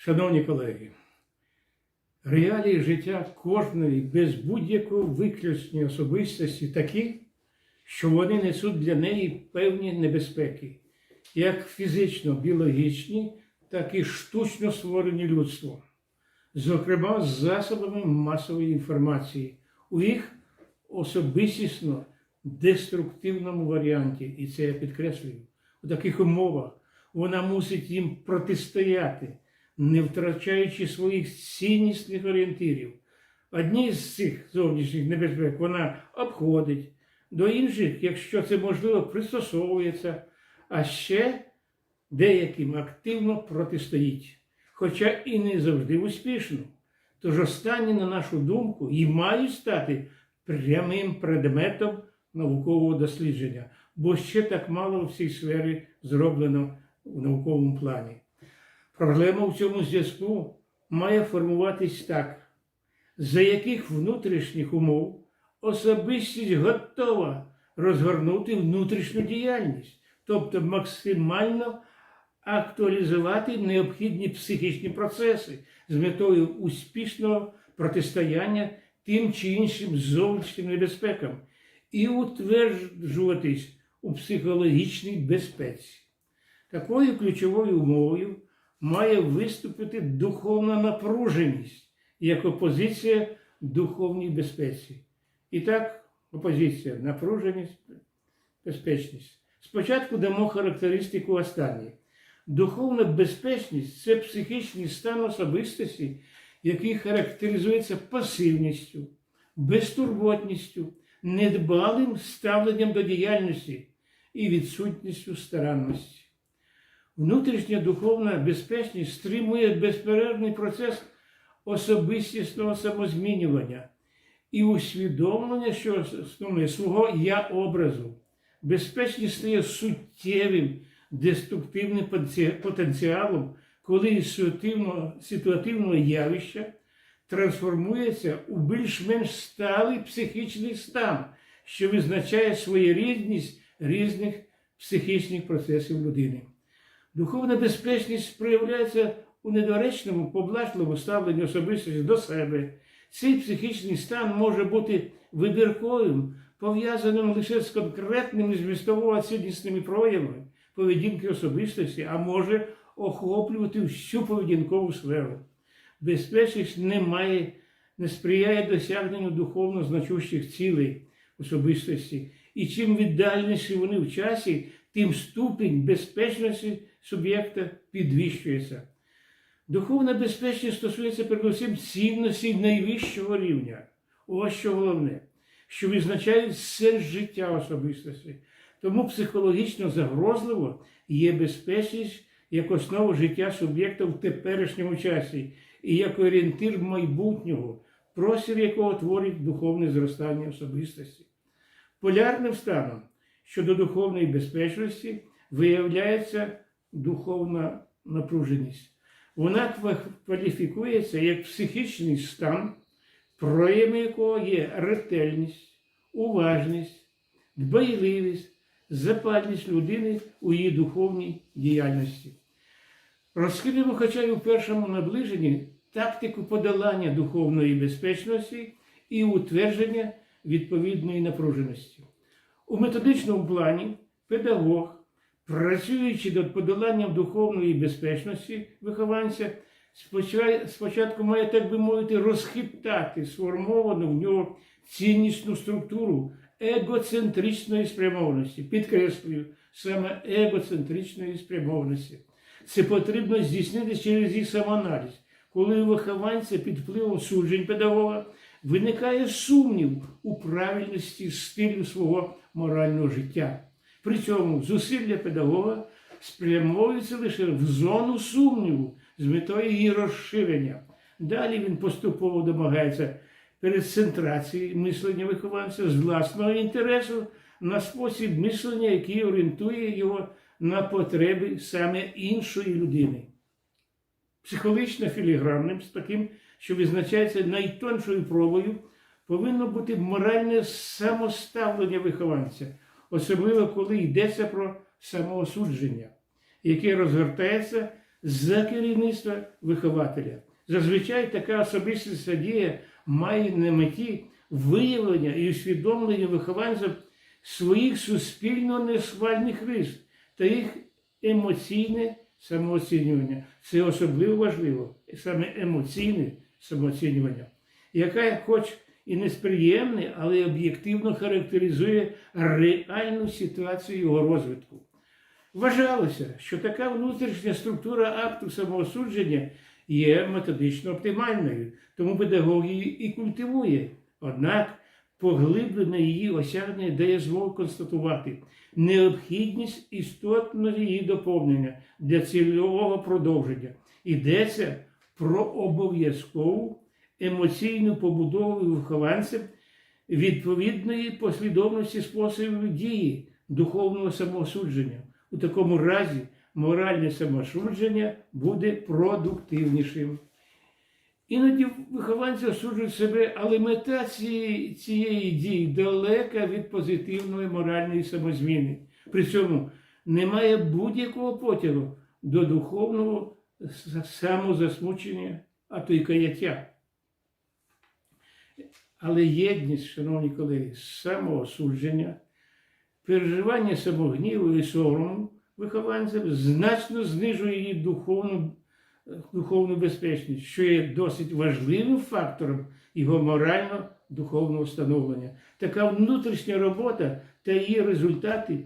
Шановні колеги, реалії життя кожної без будь-якого виключення особистості такі, що вони несуть для неї певні небезпеки, як фізично біологічні, так і штучно створені людством, зокрема з засобами масової інформації у їх особистісно деструктивному варіанті, і це я підкреслюю, у таких умовах вона мусить їм протистояти, не втрачаючи своїх ціннісних орієнтирів. Одні з цих зовнішніх небезпек вона обходить, до інших, якщо це можливо, пристосовується, а ще деяким активно протистоїть, хоча і не завжди успішно. Тож останні, на нашу думку, і мають стати прямим предметом наукового дослідження, бо ще так мало в цій сфері зроблено у науковому плані. Проблема в цьому зв'язку має формуватись так, за яких внутрішніх умов особистість готова розгорнути внутрішню діяльність, тобто максимально актуалізувати необхідні психічні процеси з метою успішного протистояння тим чи іншим зовнішнім небезпекам і утверджуватись у психологічній безпеці. Такою ключовою умовою має виступити духовна напруженість як опозиція духовній безпеці. І так, опозиція, напруженість, безпечність. Спочатку дамо характеристику останньої. Духовна безпечність це психічний стан особистості, який характеризується пасивністю, безтурботністю, недбалим ставленням до діяльності і відсутністю старанності. Внутрішня духовна безпечність стримує безперервний процес особистісного самозмінювання і усвідомлення, що основне свого я образу. Безпечність стає суттєвим деструктивним потенціалом, коли із ситуативного, явища трансформується у більш-менш сталий психічний стан, що визначає своєрідність різних психічних процесів людини. Духовна безпечність проявляється у недоречному, поблажливому ставленні особистості до себе. Цей психічний стан може бути вибірковим, пов'язаним лише з конкретними змістового ціннісними проявами поведінки особистості, а може охоплювати всю поведінкову сферу. Безпечність не має, не сприяє досягненню духовно значущих цілей особистості. І чим віддальніші вони в часі, тим ступінь безпечності суб'єкта підвищується. Духовна безпечність стосується передусім цінності найвищого рівня. Ось що головне, що визначають сенс життя особистості. Тому психологічно загрозливо є безпечність як основа життя суб'єкта в теперішньому часі і як орієнтир майбутнього, простір якого творить духовне зростання особистості. Полярним станом щодо духовної безпечності виявляється духовна напруженість. Вона кваліфікується як психічний стан, проявами якого є ретельність, уважність, дбайливість, запальність людини у її духовній діяльності. Розкриємо хоча й у першому наближенні тактику подолання духовної безпечності і утвердження відповідної напруженості. У методичному плані педагог, працюючи над подоланням духовної безпечності вихованця, спочатку має, так би мовити, розхитати сформовану в нього ціннісну структуру егоцентричної спрямованості. Підкреслюю, саме егоцентричної спрямованості. Це потрібно здійснити через їх самоаналіз, коли у вихованця під впливом суджень педагога виникає сумнів у правильності стилю свого морального життя. При цьому зусилля педагога спрямовуються лише в зону сумніву з метою її розширення. Далі він поступово домагається перецентрації мислення вихованця з власного інтересу на спосіб мислення, який орієнтує його на потреби саме іншої людини. Психологічно філігранним з таким, що визначається найтоншою пробою, повинно бути моральне самоставлення вихованця, особливо коли йдеться про самоосудження, яке розгортається за керівництва вихователя. Зазвичай така особиста дія має на меті виявлення і усвідомлення вихованців своїх суспільно несхвальних рис та їх емоційне самооцінювання. Це особливо важливо, саме емоційне самооцінювання, яке, хоч і несприємне, але об'єктивно характеризує реальну ситуацію його розвитку. Вважалося, що така внутрішня структура акту самоосудження є методично оптимальною, тому педагог її і культивує. Однак поглиблене її осягнення дає змогу констатувати необхідність істотного її доповнення для цільового продовження. Йдеться про обов'язкову емоційну побудову вихованцем відповідної послідовності способів дії духовного самоосудження. У такому разі моральне самосудження буде продуктивнішим. Іноді вихованці осуджують себе, але мета цієї, цієї дії далека від позитивної моральної самозміни. При цьому немає будь-якого потягу до духовного самозасмучення, а то й каяття. Але єдність, шановні колеги, самоосудження, переживання самогніву і сорому вихованців значно знижує її духовну, духовну безпечність, що є досить важливим фактором його морально-духовного становлення. Така внутрішня робота та її результати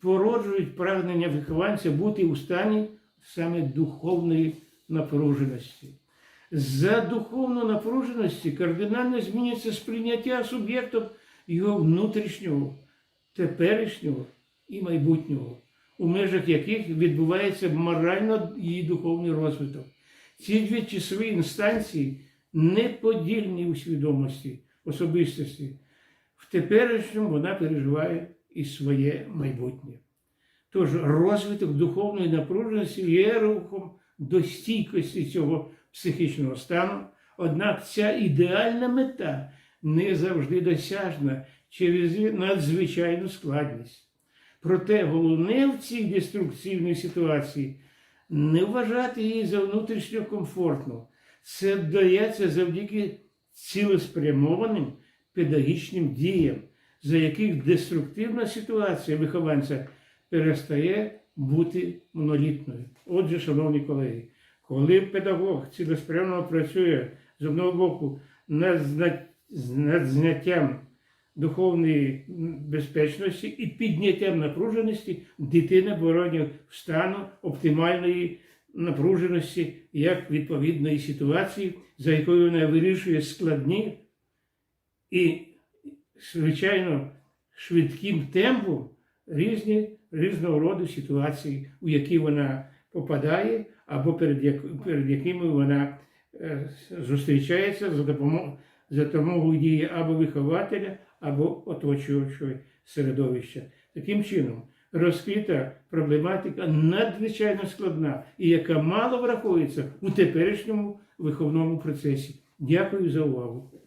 породжують прагнення вихованця бути у стані саме духовної напруженості. За духовну напруженості кардинально змінюється сприйняття суб'єктом його внутрішнього, теперішнього і майбутнього, у межах яких відбувається морально і духовний розвиток. Ці дві часові інстанції неподільні у свідомості особистості. В теперішньому вона переживає і своє майбутнє. Тож розвиток духовної напруженості є рухом до стійкості цього психічного стану, однак ця ідеальна мета не завжди досяжна через надзвичайну складність. Проте головне в цій деструктивній ситуації не вважати її за внутрішньо комфортну. Це дається завдяки цілеспрямованим педагогічним діям, за яких деструктивна ситуація вихованця перестає бути монолітною. Отже, шановні колеги, коли педагог цілеспрямовано працює з одного боку над, зняттям духовної безпечності і підняттям напруженості, дитина боронять в стану оптимальної напруженості як відповідної ситуації, за якою вона вирішує складні і, звичайно, швидким темпом різні різного роду ситуації, у які вона попадає, або перед, як, перед якими вона е, зустрічається за допомогою за допомогою дії або вихователя, або оточуючого середовища. Таким чином, розкрита проблематика надзвичайно складна і яка мало враховується у теперішньому виховному процесі. Дякую за увагу.